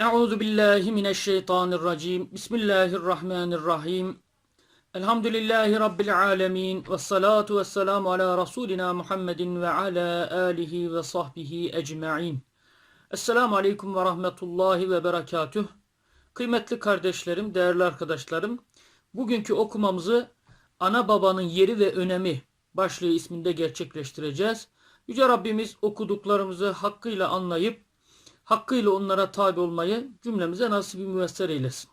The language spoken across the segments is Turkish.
Euzu billahi mineşşeytanirracim. Bismillahirrahmanirrahim. Elhamdülillahi rabbil alamin ve salatu vesselamu ala rasulina Muhammedin ve ala alihi ve sahbihi ecmaîn. Esselamu aleyküm ve rahmetullahi ve berekatüh. Kıymetli kardeşlerim, değerli arkadaşlarım, bugünkü okumamızı ana babanın yeri ve önemi başlığı isminde gerçekleştireceğiz. Yüce Rabbimiz okuduklarımızı hakkıyla anlayıp hakkıyla onlara tabi olmayı cümlemize nasip-i müyesser eylesin.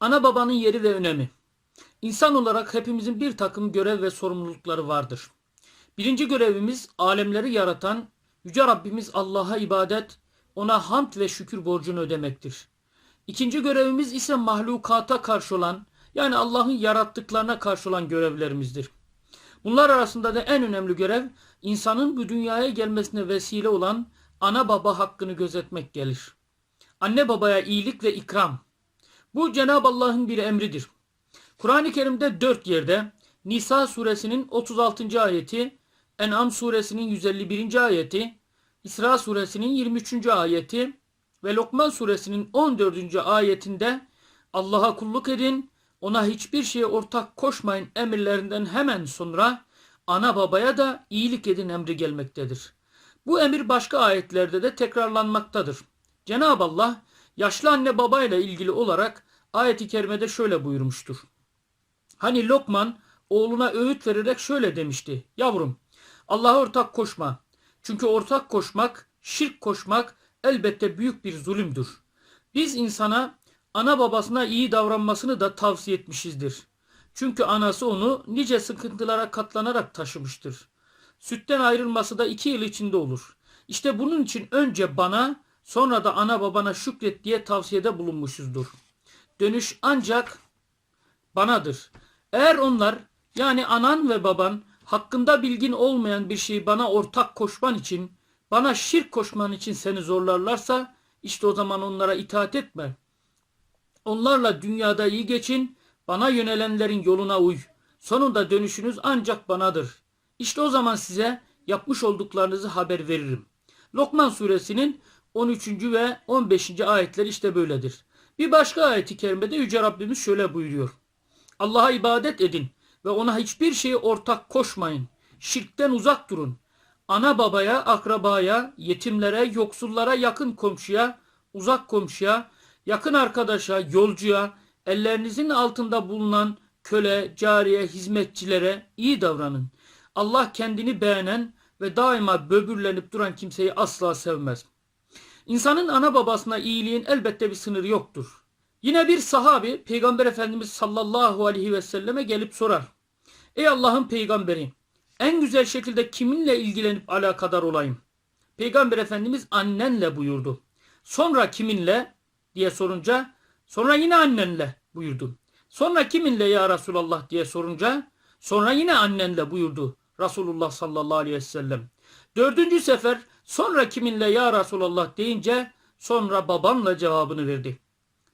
Ana babanın yeri ve önemi. İnsan olarak hepimizin bir takım görev ve sorumlulukları vardır. Birinci görevimiz alemleri yaratan Yüce Rabbimiz Allah'a ibadet, ona hamd ve şükür borcunu ödemektir. İkinci görevimiz ise mahlukata karşı olan, yani Allah'ın yarattıklarına karşı olan görevlerimizdir. Bunlar arasında da en önemli görev, insanın bu dünyaya gelmesine vesile olan ana baba hakkını gözetmek gelir. Anne babaya iyilik ve ikram. Bu Cenab-ı Allah'ın bir emridir. Kur'an-ı Kerim'de dört yerde Nisa suresinin 36. ayeti, En'am suresinin 151. ayeti, İsra suresinin 23. ayeti ve Lokman suresinin 14. ayetinde Allah'a kulluk edin, ona hiçbir şeye ortak koşmayın emirlerinden hemen sonra ana babaya da iyilik edin emri gelmektedir. Bu emir başka ayetlerde de tekrarlanmaktadır. Cenab-ı Allah yaşlı anne babayla ilgili olarak ayeti kerimede şöyle buyurmuştur. Hani Lokman oğluna öğüt vererek şöyle demişti. Yavrum Allah'a ortak koşma. Çünkü ortak koşmak, şirk koşmak elbette büyük bir zulümdür. Biz insana ana babasına iyi davranmasını da tavsiye etmişizdir. Çünkü anası onu nice sıkıntılara katlanarak taşımıştır. Sütten ayrılması da iki yıl içinde olur. İşte bunun için önce bana sonra da ana babana şükret diye tavsiyede bulunmuşuzdur. Dönüş ancak banadır. Eğer onlar yani anan ve baban hakkında bilgin olmayan bir şeyi bana ortak koşman için, bana şirk koşman için seni zorlarlarsa işte o zaman onlara itaat etme. Onlarla dünyada iyi geçin, bana yönelenlerin yoluna uy. Sonunda dönüşünüz ancak banadır. İşte o zaman size yapmış olduklarınızı haber veririm. Lokman suresinin 13. ve 15. ayetleri işte böyledir. Bir başka ayeti kerimede Yüce Rabbimiz şöyle buyuruyor. Allah'a ibadet edin ve ona hiçbir şeye ortak koşmayın. Şirkten uzak durun. Ana babaya, akrabaya, yetimlere, yoksullara, yakın komşuya, uzak komşuya, yakın arkadaşa, yolcuya, ellerinizin altında bulunan köle, cariye, hizmetçilere iyi davranın. Allah kendini beğenen ve daima böbürlenip duran kimseyi asla sevmez. İnsanın ana babasına iyiliğin elbette bir sınırı yoktur. Yine bir sahabi Peygamber Efendimiz sallallahu aleyhi ve selleme gelip sorar. Ey Allah'ın peygamberi en güzel şekilde kiminle ilgilenip alakadar olayım? Peygamber Efendimiz annenle buyurdu. Sonra kiminle diye sorunca sonra yine annenle buyurdu. Sonra kiminle ya Resulallah diye sorunca sonra yine annenle buyurdu. Resulullah sallallahu aleyhi ve sellem. Dördüncü sefer sonra kiminle ya Resulallah deyince sonra babanla cevabını verdi.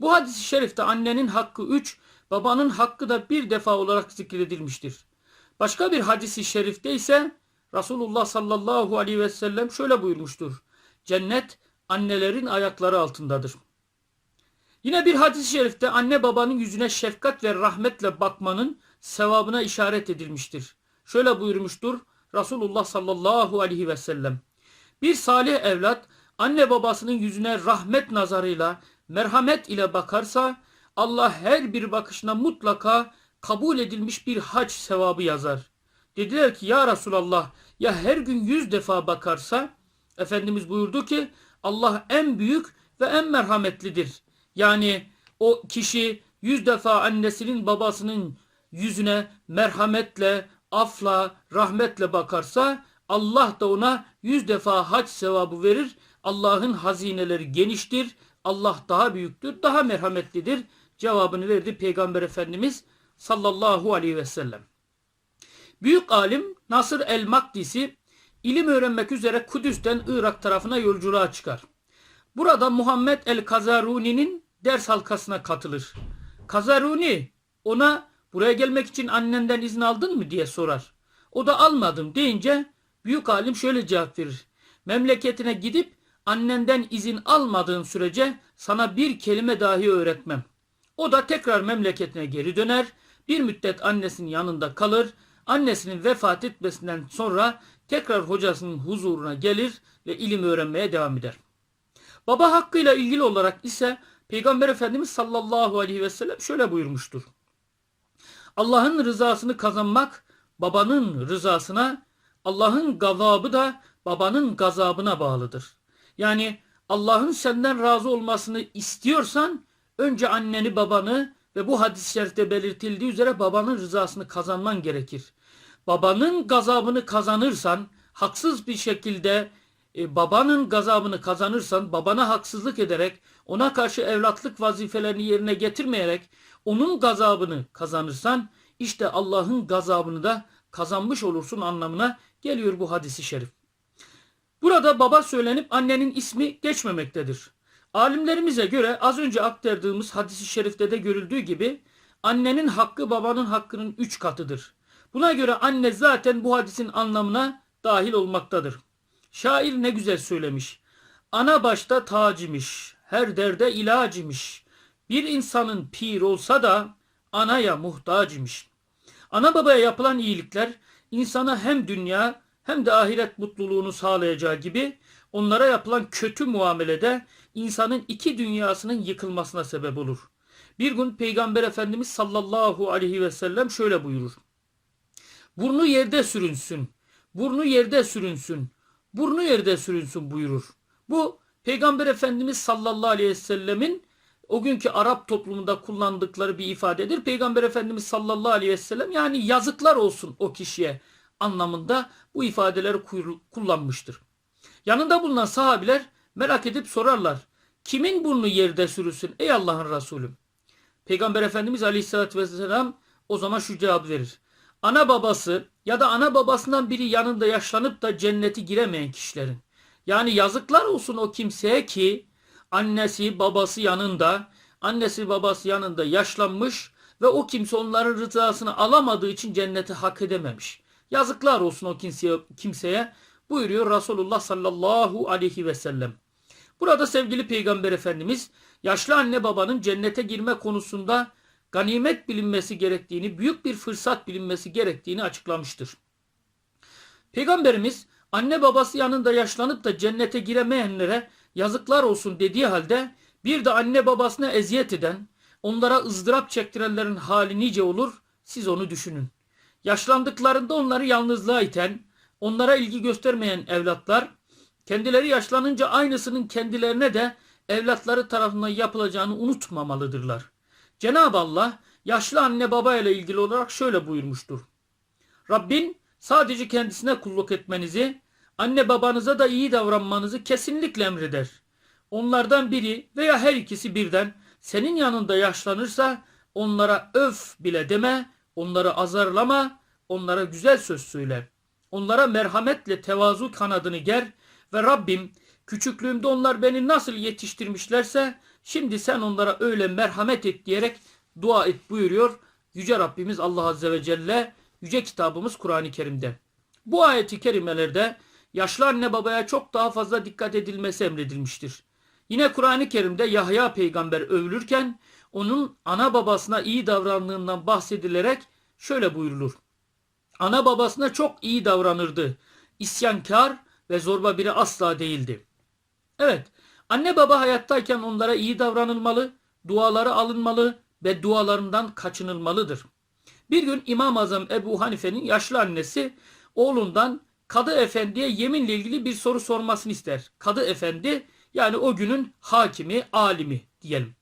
Bu hadis-i şerifte annenin hakkı üç, babanın hakkı da bir defa olarak zikredilmiştir. Başka bir hadisi şerifte ise Resulullah sallallahu aleyhi ve sellem şöyle buyurmuştur. Cennet annelerin ayakları altındadır. Yine bir hadis-i şerifte anne babanın yüzüne şefkat ve rahmetle bakmanın sevabına işaret edilmiştir. Şöyle buyurmuştur Resulullah sallallahu aleyhi ve sellem. Bir salih evlat anne babasının yüzüne rahmet nazarıyla, merhamet ile bakarsa Allah her bir bakışına mutlaka kabul edilmiş bir hac sevabı yazar. Dediler ki ya Resulallah ya her gün yüz defa bakarsa Efendimiz buyurdu ki Allah en büyük ve en merhametlidir. Yani o kişi yüz defa annesinin babasının yüzüne merhametle, afla, rahmetle bakarsa Allah da ona yüz defa hac sevabı verir. Allah'ın hazineleri geniştir. Allah daha büyüktür, daha merhametlidir. Cevabını verdi Peygamber Efendimiz sallallahu aleyhi ve sellem. Büyük alim Nasır el-Makdisi ilim öğrenmek üzere Kudüs'ten Irak tarafına yolculuğa çıkar. Burada Muhammed el-Kazaruni'nin ders halkasına katılır. Kazaruni ona buraya gelmek için annenden izin aldın mı diye sorar. O da almadım deyince büyük alim şöyle cevap verir. Memleketine gidip annenden izin almadığın sürece sana bir kelime dahi öğretmem. O da tekrar memleketine geri döner. Bir müddet annesinin yanında kalır. Annesinin vefat etmesinden sonra tekrar hocasının huzuruna gelir ve ilim öğrenmeye devam eder. Baba hakkıyla ilgili olarak ise Peygamber Efendimiz sallallahu aleyhi ve sellem şöyle buyurmuştur. Allah'ın rızasını kazanmak babanın rızasına, Allah'ın gazabı da babanın gazabına bağlıdır. Yani Allah'ın senden razı olmasını istiyorsan önce anneni babanı ve bu hadis-i şerifte belirtildiği üzere babanın rızasını kazanman gerekir. Babanın gazabını kazanırsan haksız bir şekilde e, babanın gazabını kazanırsan babana haksızlık ederek ona karşı evlatlık vazifelerini yerine getirmeyerek onun gazabını kazanırsan işte Allah'ın gazabını da kazanmış olursun anlamına geliyor bu hadisi şerif. Burada baba söylenip annenin ismi geçmemektedir. Alimlerimize göre az önce aktardığımız hadisi şerifte de görüldüğü gibi annenin hakkı babanın hakkının üç katıdır. Buna göre anne zaten bu hadisin anlamına dahil olmaktadır. Şair ne güzel söylemiş. Ana başta tacimiş, her derde ilacimiş. Bir insanın pir olsa da anaya muhtaç imiş. Ana babaya yapılan iyilikler insana hem dünya hem de ahiret mutluluğunu sağlayacağı gibi onlara yapılan kötü muamelede insanın iki dünyasının yıkılmasına sebep olur. Bir gün Peygamber Efendimiz sallallahu aleyhi ve sellem şöyle buyurur. Burnu yerde sürünsün, burnu yerde sürünsün, burnu yerde sürünsün buyurur. Bu Peygamber Efendimiz sallallahu aleyhi ve sellemin o günkü Arap toplumunda kullandıkları bir ifadedir. Peygamber Efendimiz sallallahu aleyhi ve sellem yani yazıklar olsun o kişiye anlamında bu ifadeleri kullanmıştır. Yanında bulunan sahabiler merak edip sorarlar. Kimin burnu yerde sürülsün ey Allah'ın Resulü? Peygamber Efendimiz aleyhissalatü vesselam o zaman şu cevap verir. Ana babası ya da ana babasından biri yanında yaşlanıp da cenneti giremeyen kişilerin. Yani yazıklar olsun o kimseye ki annesi babası yanında, annesi babası yanında yaşlanmış ve o kimse onların rızasını alamadığı için cenneti hak edememiş. Yazıklar olsun o kimseye, kimseye buyuruyor Resulullah sallallahu aleyhi ve sellem. Burada sevgili Peygamber Efendimiz yaşlı anne babanın cennete girme konusunda ganimet bilinmesi gerektiğini, büyük bir fırsat bilinmesi gerektiğini açıklamıştır. Peygamberimiz anne babası yanında yaşlanıp da cennete giremeyenlere yazıklar olsun dediği halde bir de anne babasına eziyet eden, onlara ızdırap çektirenlerin hali nice olur siz onu düşünün. Yaşlandıklarında onları yalnızlığa iten, onlara ilgi göstermeyen evlatlar, kendileri yaşlanınca aynısının kendilerine de evlatları tarafından yapılacağını unutmamalıdırlar. Cenab-ı Allah yaşlı anne baba ile ilgili olarak şöyle buyurmuştur. Rabbin sadece kendisine kulluk etmenizi, anne babanıza da iyi davranmanızı kesinlikle emreder. Onlardan biri veya her ikisi birden senin yanında yaşlanırsa onlara öf bile deme, onları azarlama, onlara güzel söz söyle. Onlara merhametle tevazu kanadını ger ve Rabbim küçüklüğümde onlar beni nasıl yetiştirmişlerse şimdi sen onlara öyle merhamet et diyerek dua et buyuruyor. Yüce Rabbimiz Allah Azze ve Celle yüce kitabımız Kur'an-ı Kerim'de. Bu ayeti kerimelerde yaşlı anne babaya çok daha fazla dikkat edilmesi emredilmiştir. Yine Kur'an-ı Kerim'de Yahya peygamber övülürken onun ana babasına iyi davrandığından bahsedilerek şöyle buyurulur. Ana babasına çok iyi davranırdı. İsyankar ve zorba biri asla değildi. Evet, anne baba hayattayken onlara iyi davranılmalı, duaları alınmalı ve dualarından kaçınılmalıdır. Bir gün İmam-ı Azam Ebu Hanife'nin yaşlı annesi oğlundan Kadı Efendi'ye yeminle ilgili bir soru sormasını ister. Kadı Efendi yani o günün hakimi, alimi diyelim.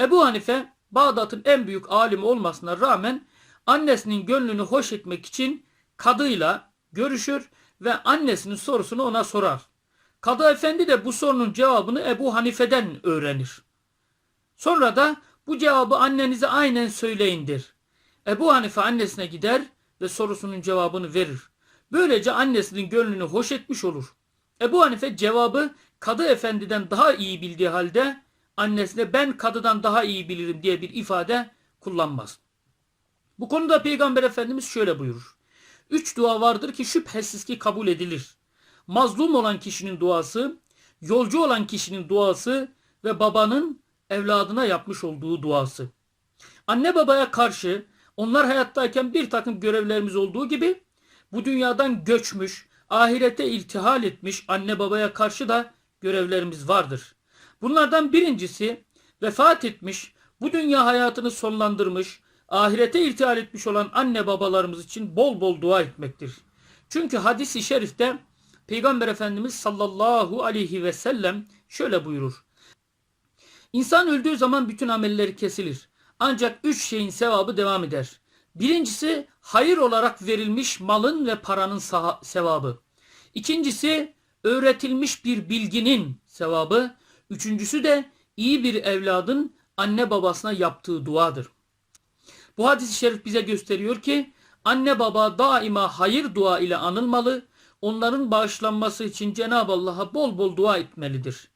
Ebu Hanife Bağdat'ın en büyük alimi olmasına rağmen annesinin gönlünü hoş etmek için kadıyla görüşür ve annesinin sorusunu ona sorar. Kadı Efendi de bu sorunun cevabını Ebu Hanife'den öğrenir. Sonra da bu cevabı annenize aynen söyleyindir. Ebu Hanife annesine gider ve sorusunun cevabını verir. Böylece annesinin gönlünü hoş etmiş olur. Ebu Hanife cevabı Kadı Efendi'den daha iyi bildiği halde annesine ben kadıdan daha iyi bilirim diye bir ifade kullanmaz. Bu konuda Peygamber Efendimiz şöyle buyurur. Üç dua vardır ki şüphesiz ki kabul edilir. Mazlum olan kişinin duası, yolcu olan kişinin duası ve babanın evladına yapmış olduğu duası. Anne babaya karşı onlar hayattayken bir takım görevlerimiz olduğu gibi bu dünyadan göçmüş, ahirete iltihal etmiş anne babaya karşı da görevlerimiz vardır. Bunlardan birincisi vefat etmiş, bu dünya hayatını sonlandırmış, ahirete iltihal etmiş olan anne babalarımız için bol bol dua etmektir. Çünkü hadis-i şerifte Peygamber Efendimiz sallallahu aleyhi ve sellem şöyle buyurur. İnsan öldüğü zaman bütün amelleri kesilir. Ancak üç şeyin sevabı devam eder. Birincisi hayır olarak verilmiş malın ve paranın sevabı. İkincisi öğretilmiş bir bilginin sevabı. Üçüncüsü de iyi bir evladın anne babasına yaptığı duadır. Bu hadis-i şerif bize gösteriyor ki anne baba daima hayır dua ile anılmalı, onların bağışlanması için Cenab-ı Allah'a bol bol dua etmelidir.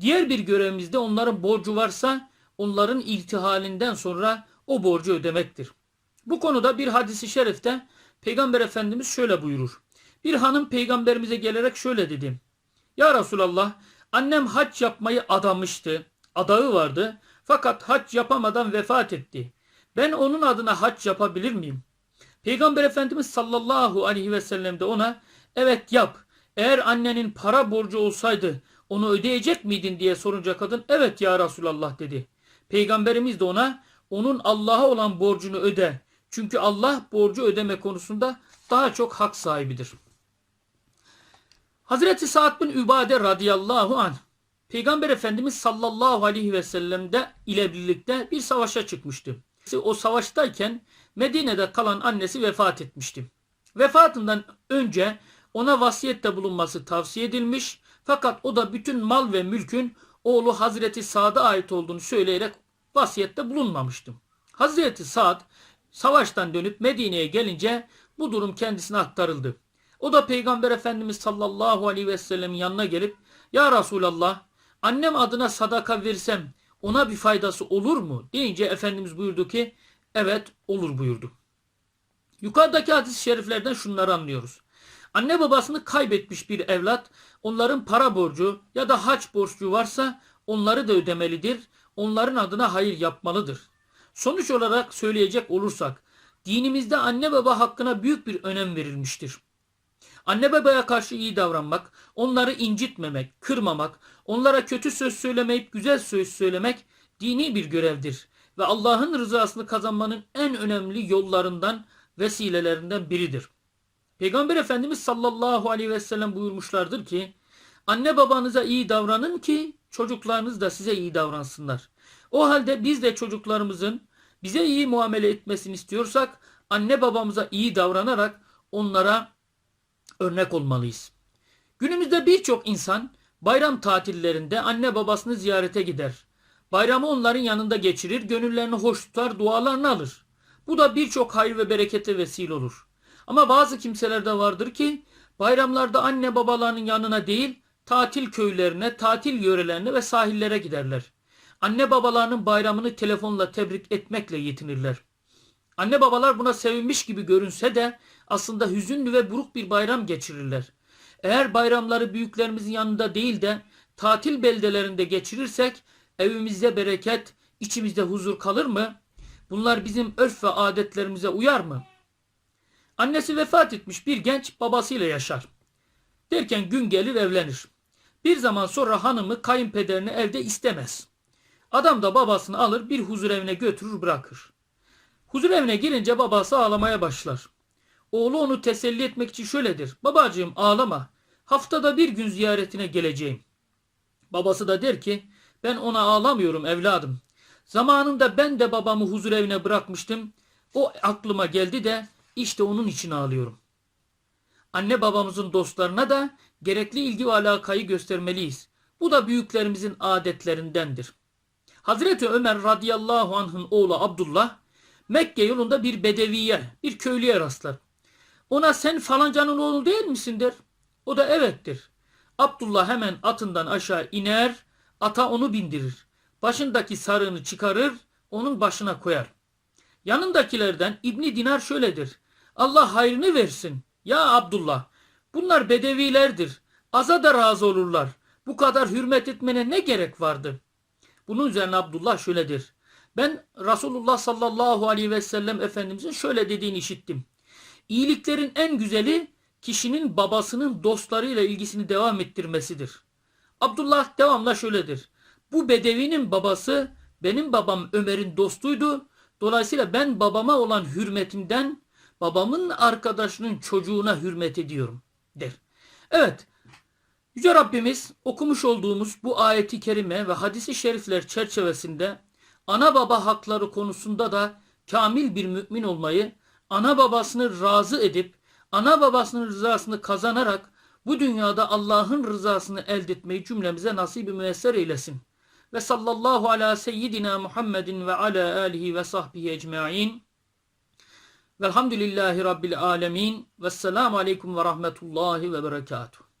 Diğer bir görevimiz de onların borcu varsa onların iltihalinden sonra o borcu ödemektir. Bu konuda bir hadisi şerifte Peygamber Efendimiz şöyle buyurur. Bir hanım peygamberimize gelerek şöyle dedi. Ya Resulallah annem hac yapmayı adamıştı. Adağı vardı. Fakat hac yapamadan vefat etti. Ben onun adına hac yapabilir miyim? Peygamber Efendimiz sallallahu aleyhi ve sellem de ona evet yap. Eğer annenin para borcu olsaydı onu ödeyecek miydin diye sorunca kadın evet ya Resulallah dedi. Peygamberimiz de ona onun Allah'a olan borcunu öde. Çünkü Allah borcu ödeme konusunda daha çok hak sahibidir. Hazreti Sa'd bin Übade radıyallahu anh Peygamber Efendimiz sallallahu aleyhi ve sellem'de ile birlikte bir savaşa çıkmıştı. O savaştayken Medine'de kalan annesi vefat etmişti. Vefatından önce ona vasiyette bulunması tavsiye edilmiş fakat o da bütün mal ve mülkün oğlu Hazreti Sa'd'a ait olduğunu söyleyerek vasiyette bulunmamıştı. Hazreti Sa'd savaştan dönüp Medine'ye gelince bu durum kendisine aktarıldı. O da Peygamber Efendimiz sallallahu aleyhi ve sellemin yanına gelip Ya Resulallah annem adına sadaka versem ona bir faydası olur mu? deyince Efendimiz buyurdu ki evet olur buyurdu. Yukarıdaki hadis-i şeriflerden şunları anlıyoruz. Anne babasını kaybetmiş bir evlat onların para borcu ya da haç borcu varsa onları da ödemelidir. Onların adına hayır yapmalıdır. Sonuç olarak söyleyecek olursak dinimizde anne baba hakkına büyük bir önem verilmiştir. Anne babaya karşı iyi davranmak, onları incitmemek, kırmamak, onlara kötü söz söylemeyip güzel söz söylemek dini bir görevdir ve Allah'ın rızasını kazanmanın en önemli yollarından, vesilelerinden biridir. Peygamber Efendimiz sallallahu aleyhi ve sellem buyurmuşlardır ki, anne babanıza iyi davranın ki çocuklarınız da size iyi davransınlar. O halde biz de çocuklarımızın bize iyi muamele etmesini istiyorsak anne babamıza iyi davranarak onlara örnek olmalıyız. Günümüzde birçok insan bayram tatillerinde anne babasını ziyarete gider. Bayramı onların yanında geçirir, gönüllerini hoş tutar, dualarını alır. Bu da birçok hayır ve berekete vesile olur. Ama bazı kimseler de vardır ki bayramlarda anne babalarının yanına değil, tatil köylerine, tatil yörelerine ve sahillere giderler. Anne babalarının bayramını telefonla tebrik etmekle yetinirler. Anne babalar buna sevinmiş gibi görünse de aslında hüzünlü ve buruk bir bayram geçirirler. Eğer bayramları büyüklerimizin yanında değil de tatil beldelerinde geçirirsek evimizde bereket, içimizde huzur kalır mı? Bunlar bizim örf ve adetlerimize uyar mı? Annesi vefat etmiş bir genç babasıyla yaşar. Derken gün gelir evlenir. Bir zaman sonra hanımı kayınpederini evde istemez. Adam da babasını alır bir huzur evine götürür bırakır. Huzur evine girince babası ağlamaya başlar. Oğlu onu teselli etmek için şöyledir. Babacığım ağlama. Haftada bir gün ziyaretine geleceğim. Babası da der ki ben ona ağlamıyorum evladım. Zamanında ben de babamı huzur evine bırakmıştım. O aklıma geldi de işte onun için ağlıyorum. Anne babamızın dostlarına da gerekli ilgi ve alakayı göstermeliyiz. Bu da büyüklerimizin adetlerindendir. Hazreti Ömer radıyallahu anh'ın oğlu Abdullah Mekke yolunda bir bedeviye, bir köylüye rastlar. Ona sen falancanın oğlu değil misin der. O da evettir. Abdullah hemen atından aşağı iner, ata onu bindirir. Başındaki sarığını çıkarır, onun başına koyar. Yanındakilerden İbni Dinar şöyledir. Allah hayrını versin. Ya Abdullah, bunlar bedevilerdir. Aza da razı olurlar. Bu kadar hürmet etmene ne gerek vardı? Bunun üzerine Abdullah şöyledir. Ben Resulullah sallallahu aleyhi ve sellem Efendimizin şöyle dediğini işittim. İyiliklerin en güzeli kişinin babasının dostlarıyla ilgisini devam ettirmesidir. Abdullah devamla şöyledir. Bu bedevinin babası benim babam Ömer'in dostuydu. Dolayısıyla ben babama olan hürmetimden babamın arkadaşının çocuğuna hürmet ediyorum der. Evet. Yüce Rabbimiz okumuş olduğumuz bu ayeti kerime ve hadisi şerifler çerçevesinde ana baba hakları konusunda da kamil bir mümin olmayı, ana babasını razı edip ana babasının rızasını kazanarak bu dünyada Allah'ın rızasını elde etmeyi cümlemize nasip-i müyesser eylesin. Ve sallallahu ala seyyidina Muhammedin ve ala alihi ve sahbihi ecma'in. Velhamdülillahi Rabbil alemin. Vesselamu aleyküm ve rahmetullahi ve berekatuhu.